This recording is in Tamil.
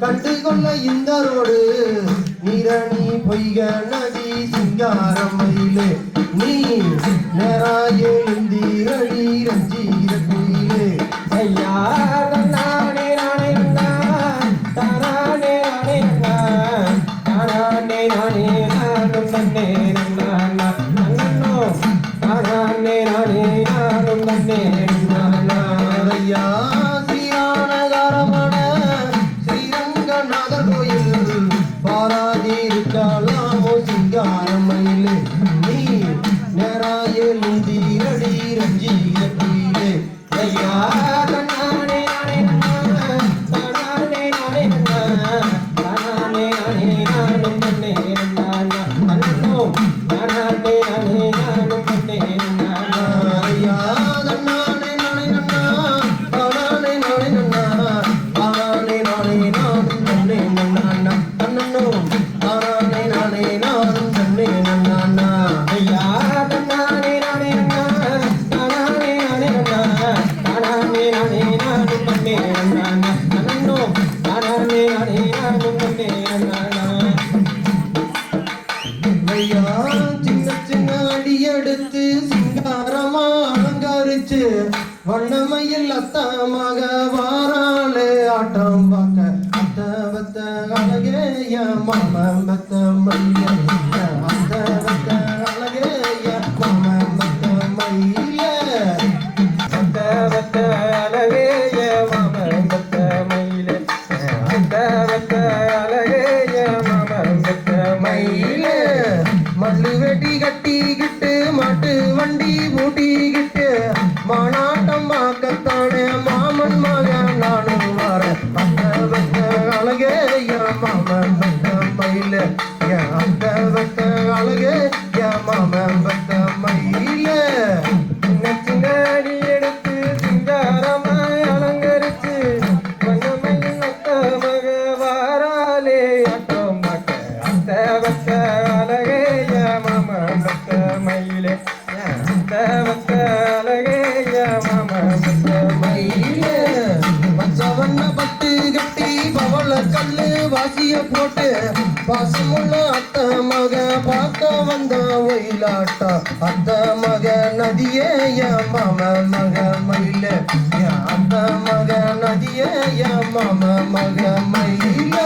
கண்டுகொள்ள இந்த ரோடு நிரணி பொய்க நதி சிங்காரம் மயிலே நீ நேராயே இந்திரடி ரஞ்சிரத்திலே. ஐயா Ah, el. வண்ணமையில் அத்தமாக வாராளே ஆட்டம் பார்க்க அத்த பத்த அழகே மாமம் மையம் பாசிய போட்டு பாசமுள்ள அத்த மக பார்க்க வந்த ஒயிலாட்டா. அத்த மக நதியே என் மாம மக மயில. என் அத்த மக நதியே என் மாம மக மயில.